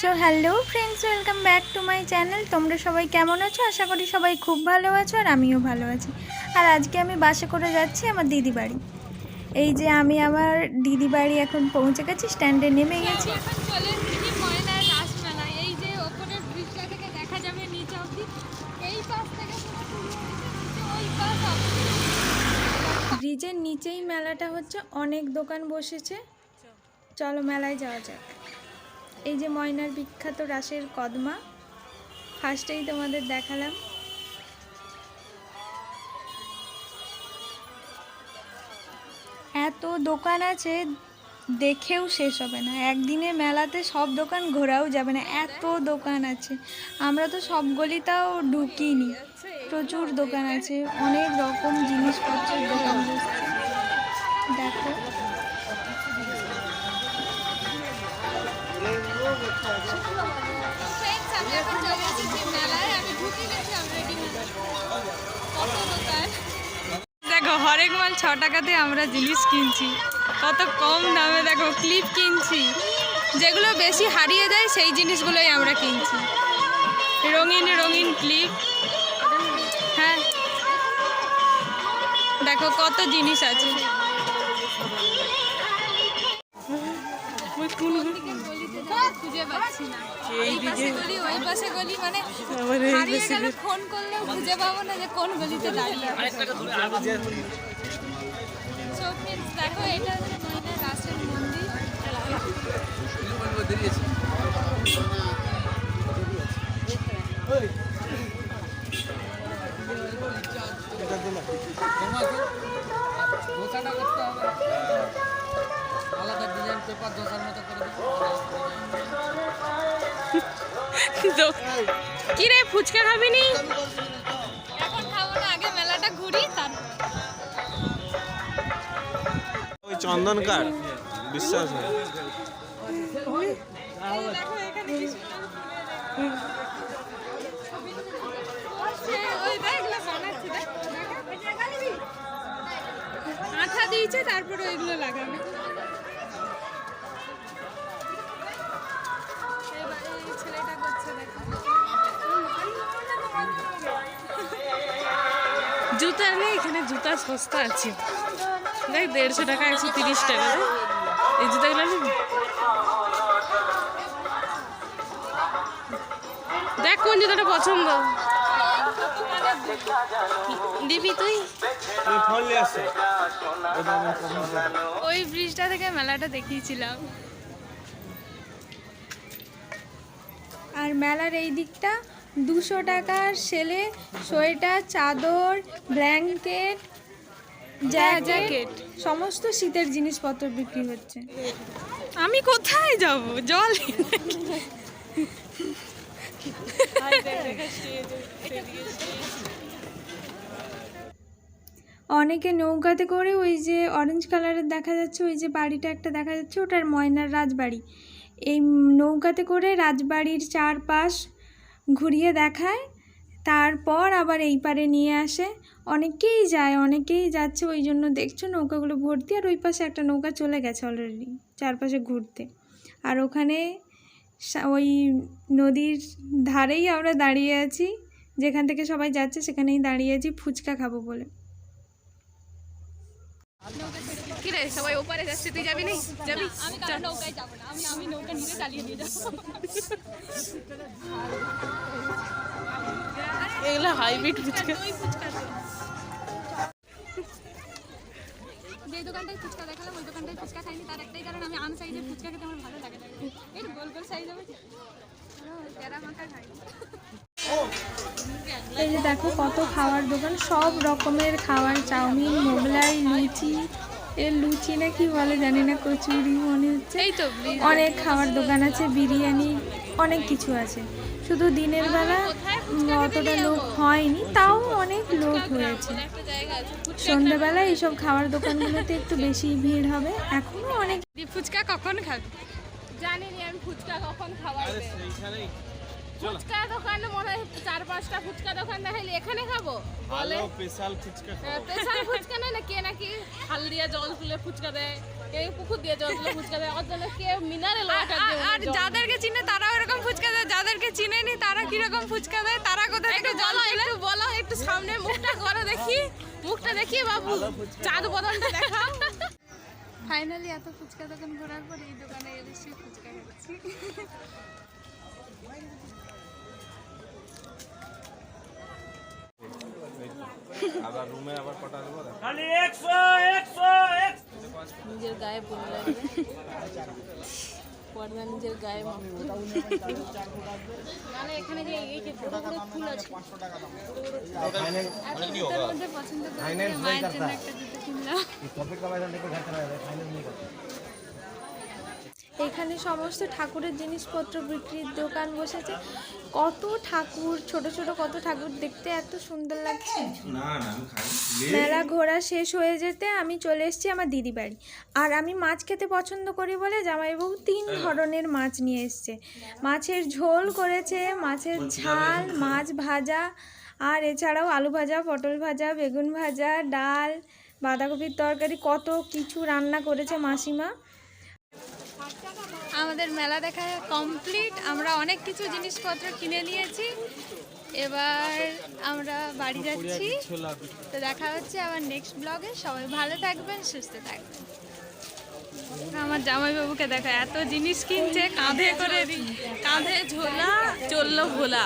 So hello friends welcome back to my channel তোমরা সবাই কেমন আছো? আশা করি সবাই খুব ভালো আছো আর আমিও ভালো আছি। আর আজকে আমি বাসে করে যাচ্ছি আমার দিদি বাড়ি। এই যে আমি আমার দিদি বাড়ি এখন পৌঁছে গেছি স্ট্যান্ডে নেমে গেছি। এখন চলে এসেছি ময়নার রাসমেলা। এই যে ওপরের ব্রিজটা থেকে দেখা যাবে নিচে অবধি। এই পাশ থেকে পুরো শুরু হয়েছে নিচে ওই পাশ অবধি। ব্রিজের নিচেই মেলাটা হচ্ছে অনেক দোকান বসেছে। চলো মেলায় যাওয়া যাক। এই যে ময়নার বিখ্যাত রাসের কদমা ফার্স্টেই তোমাদের দেখালাম। এত দোকান আছে, দেখেও শেষ হবে না। একদিনে মেলাতে সব দোকান ঘোরাও যাবে না। এত দোকান আছে। আমরা তো সব গলিটাও ঢুকিনি। প্রচুর দোকান আছে। অনেক রকম জিনিসপত্রের দোকান দেখো। দেখো, হরেক মাল ছ টাকাতে আমরা জিনিস কিনছি। কত কম দামে দেখো ক্লিপ কিনছি। যেগুলো বেশি হারিয়ে যায়, সেই জিনিসগুলোই আমরা কিনছি। রঙিন রঙিন ক্লিপ হ্যাঁ। দেখো কত জিনিস আছে। খুঁজে পাচ্ছি না। এই পাশে গলি ওই পাশে গলি মানে হারিয়ে গেল ফোন করলেও খুঁজে পাবো না যে কোন গলিতে দাঁড়িয়ে সো ফ্রেন্ডস দেখো এটা হচ্ছে ময়নার রাসের মন্দির। ধোসাটা করতে হবে। আলাদা ডিজাইন পেপার ধোসার মতো করে কি রে ফুচকা খাবি নি? এখন খাব না আগে মেলাটা ঘুরি তারপর ওই চন্দন কাঠ বিশ্বাস হয় দেখ। আঠা দিয়েছে তারপরে ওইগুলো লাগাবে। জুতা নেই এখানে জুতা সস্তা আছে। দেখ, দেড়শো টাকা, একশো তিরিশ টাকা এই জুতাগুলো নিবি দেখ, কোন জুতাটা পছন্দ? দিবি তুই? ওই ব্রিজটা থেকে মেলাটা দেখিয়েছিলাম। আর মেলার এই দিকটা দুশো টাকার সেলে সোয়েটার চাদর ব্ল্যাঙ্কেট জ্যাকেট সমস্ত শীতের জিনিসপত্র বিক্রি হচ্ছে। আমি কোথায় যাব? জল অনেকে নৌকাতে করে ওই যে অরেঞ্জ কালারের দেখা যাচ্ছে ওই যে বাড়িটা একটা দেখা যাচ্ছে ওটার ময়নার রাজবাড়ি। এই নৌকাতে করে রাজবাড়ির চারপাশ ঘুরিয়ে দেখায়, তারপর আবার এই পারে নিয়ে আসে। অনেকেই যায়, অনেকেই যাচ্ছে, ওই জন্য দেখছ নৌকাগুলো ভর্তি, আর ওই পাশে একটা নৌকা চলে গেছে অলরেডি চারপাশে ঘুরতে। আর ওখানে ওই নদীর ধারেই আমরা দাঁড়িয়ে আছি, যেখান থেকে সবাই যাচ্ছে সেখানেই দাঁড়িয়ে আছি, ফুচকা খাব বলে। কি রে সবাই ওপারে যাচ্ছে তুই যাবি নি যাবি? আমি কারও নৌকায় যাব না আমি আমি নৌকা চালিয়ে নিয়ে যাব। এগুলো হাইব্রিড ফুচকা ওই ফুচকা যে দোকানটায় ফুচকা দেখালাম ওই দোকানটায় ফুচকা খাইনি তার একটাই কারণ আমি আম সাইজের ফুচকা খেতে আমার ভালো লাগে না। একটু গোল গোল সাইজ হবে। তেরা মাখা খাই এই যে দেখো কত খাওয়ার দোকান সব রকমের খাবার চাউমিন মোগলাই লুচি এর লুচি না কি বলে জানি না কচুরি মনে হচ্ছে। এই তো অনেক খাওয়ার দোকান আছে বিরিয়ানি অনেক কিছু আছে। শুধু দিনের বেলা অতটা লোক হয়নি তাও অনেক লোক হয়েছে। সন্ধ্যাবেলা এইসব খাওয়ার দোকানগুলোতে একটু বেশি ভিড় হবে এখনও অনেক ফুচকা কখন খাবি? জানি আমি ফুচকা কখন খাওয়াবে ফুচকা দোকানে মনে হয় চার পাঁচটা ফুচকা দোকান দেখাইলে এখানে খাব? ভালো স্পেশাল ফুচকা স্পেশাল ফুচকা নেই না কে নাকি হাল দিয়ে জল তুলে ফুচকা দেয়? কে পুকুর দিয়ে জল তুলে ফুচকা দেয়? অত কে মিনারেল আর যাদেরকে চিনে তারাও এরকম চিনেনি তারা কীরকম ফুচকা দেয় তারা কোথা থেকে জল একটু বলো একটু সামনে মুখটা করো দেখি মুখটা দেখি বাবু চাঁদ বদনটা দেখাও। ফাইনালি এত ফুচকা দোকান ঘোরার পর এই দোকানে এসে ফুচকা খাচ্ছি। আবার রুমে আবার কটা দেবো? খালি 100 100 নিজের গায়ে পুন লাগবে। পর্দা নিজের গায়ে মানে এখানে যে এই যে বড় বড় ফুল আছে এত জুতোর মধ্যে পছন্দ করে মায়ের জন্য একটা জুতো কিনলাম। এখানে সমস্ত ঠাকুরের জিনিসপত্র বিক্রির দোকান বসেছে। কত ঠাকুর ছোট ছোট কত ঠাকুর দেখতে এত সুন্দর লাগছে। মেলা ঘোরা শেষ হয়ে যেতে আমি চলে এসেছি আমার দিদি বাড়ি। আর আমি মাছ খেতে পছন্দ করি বলে জামাইবাবু তিন ধরনের মাছ নিয়ে এসছে। মাছের ঝোল করেছে মাছের ঝাল মাছ ভাজা আর এছাড়াও আলু ভাজা পটল ভাজা বেগুন ভাজা ডাল বাঁধাকপির তরকারি কত কিছু রান্না করেছে মাসিমা। আমাদের মেলা দেখা কমপ্লিট। আমরা অনেক কিছু জিনিসপত্র কিনে নিয়েছি। এবার আমরা বাড়ি যাচ্ছি। তো দেখা হচ্ছে আবার নেক্সট ব্লগে সবাই ভালো থাকবেন, সুস্থ থাকবেন। আমার জামাইবাবুকে দেখা, এত জিনিস কিনছে, কাঁধে করে কাঁধে ঝোলা, চলল ভোলা।